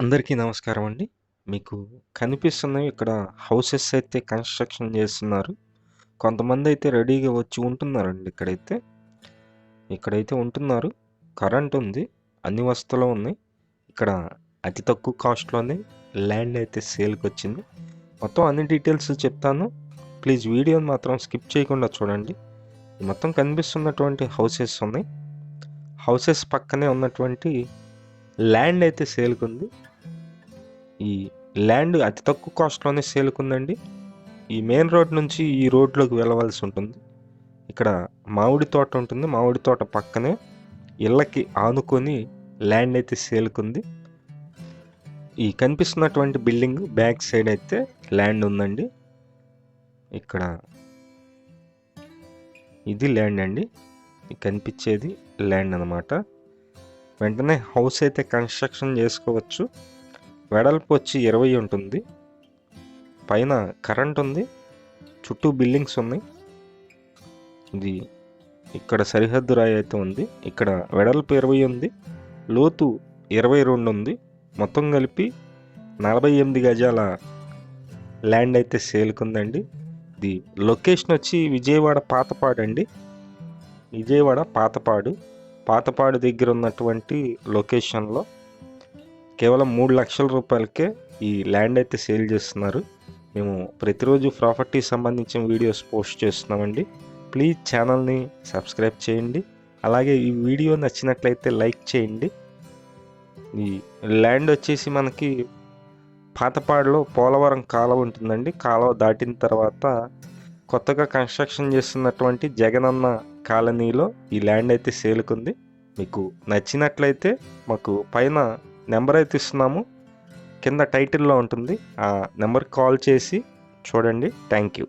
అందరికీ నమస్కారం అండి. మీకు కనిపిస్తున్నవి ఇక్కడ హౌసెస్ అయితే కన్‌స్ట్రక్షన్ చేస్తున్నారు కొంతమంది అయితే రెడీగా వచ్చి ఉంటున్నారండి ఇక్కడైతే. ఇక్కడైతే ఉంటున్నారు. కరెంట్ ఉంది. అన్ని వస్తువులు ఉన్నాయి. ఇక్కడ అతి తక్కువ కాస్ట్‌లోనే ల్యాండ్ అయితే సేల్కి వచ్చింది మొత్తం అన్ని డీటెయిల్స్ చెప్తాను. ప్లీజ్ వీడియోని మాత్రం స్కిప్ చేయకుండా చూడండి. మొత్తం కనిపిస్తున్నటువంటి హౌసెస్ ఉన్నాయి. హౌసెస్ పక్కనే ఉన్నటువంటి ల్యాండ్ అయితే సేల్‌కుంది. ఈ ల్యాండ్ అతి తక్కువ కాస్ట్‌లోనే సేలుకుందండి ఈ మెయిన్ రోడ్ నుంచి ఈ రోడ్‌లోకి వెళ్ళవలసి ఉంటుంది. ఇక్కడ మామిడి తోట ఉంటుంది. మామిడి తోట పక్కనే ఇళ్ళకి ఆనుకొని ల్యాండ్ అయితే సేలుకుంది ఈ కనిపిస్తున్నటువంటి బిల్డింగ్ బ్యాక్ సైడ్ అయితే ల్యాండ్ ఉందండి. ఇక్కడ ఇది ల్యాండ్ అండి. కనిపించేది ల్యాండ్ అనమాట. వెంటనే హౌస్ అయితే కన్‌స్ట్రక్షన్ చేసుకోవచ్చు వెడల్పు వచ్చి 20 ఉంటుంది. పైన కరెంట్ ఉంది. చుట్టూ బిల్డింగ్స్ ఉన్నాయి. ఇది ఇక్కడ సరిహద్దు రాయి అయితే ఉంది. ఇక్కడ వెడల్పు 20 ఉంది. లోతు 22 ఉంది. మొత్తం కలిపి 48 గజాల ల్యాండ్ అయితే సేల్‌కుందండి. ఇది లొకేషన్ వచ్చి విజయవాడ పాతపాడు అండి. విజయవాడ పాతపాడు. పాతపాడు దగ్గర ఉన్నటువంటి లొకేషన్‌లో కేవలం మూడు లక్షల రూపాయలకే ఈ ల్యాండ్ అయితే సేల్ చేస్తున్నారు. మేము ప్రతిరోజు ప్రాపర్టీకి సంబంధించిన వీడియోస్ పోస్ట్ చేస్తున్నామండి. ప్లీజ్ ఛానల్‌ని సబ్స్క్రైబ్ చేయండి. అలాగే ఈ వీడియో నచ్చినట్లయితే లైక్ చేయండి. ఈ ల్యాండ్ వచ్చేసి మనకి పాతపాడులో పోలవరం కాలువ ఉంటుందండి. కాలువ దాటిన తర్వాత కొత్తగా కన్‌స్ట్రక్షన్ చేస్తున్నటువంటి జగనన్న కాలనీలో ఈ ల్యాండ్ అయితే సేల్‌కుంది. మీకు నచ్చినట్లయితే మాకు పైన నెంబర్ అయితే ఇస్తున్నాము. కింద టైటిల్‌లో ఉంటుంది. ఆ నెంబర్కి కాల్ చేసి చూడండి. Thank you.